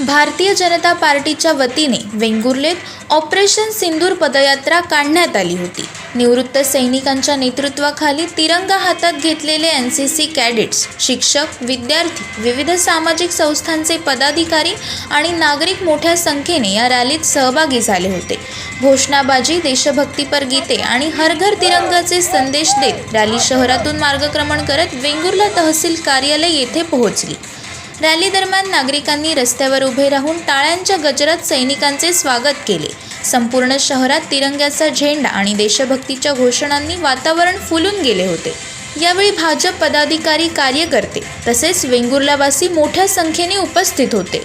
भारतीय जनता पार्टीच्या वतीने वेंगुर्लेत ऑपरेशन सिंदूर पदयात्रा काढण्यात आली होती. निवृत्त सैनिकांच्या नेतृत्वाखाली तिरंगा हातात घेतलेले एन सी सी कॅडेट्स शिक्षक विद्यार्थी विविध सामाजिक संस्थांचे पदाधिकारी आणि नागरिक मोठ्या संख्येने या रॅलीत सहभागी झाले होते. घोषणाबाजी देशभक्तीपर गीते आणि हर घर तिरंगाचे संदेश देत रॅली शहरातून मार्गक्रमण करत वेंगुर्ला तहसील कार्यालय येथे पोहोचली. रॅली दरम्यान नागरिकांनी रस्त्यावर उभे राहून टाळ्यांच्या गजरात सैनिकांचे स्वागत केले. संपूर्ण शहरात तिरंग्याचा झेंडा आणि देशभक्तीच्या घोषणांनी वातावरण फुलून गेले होते. यावेळी भाजप पदाधिकारी कार्यकर्ते तसेच वेंगुर्लावासी मोठ्या संख्येने उपस्थित होते.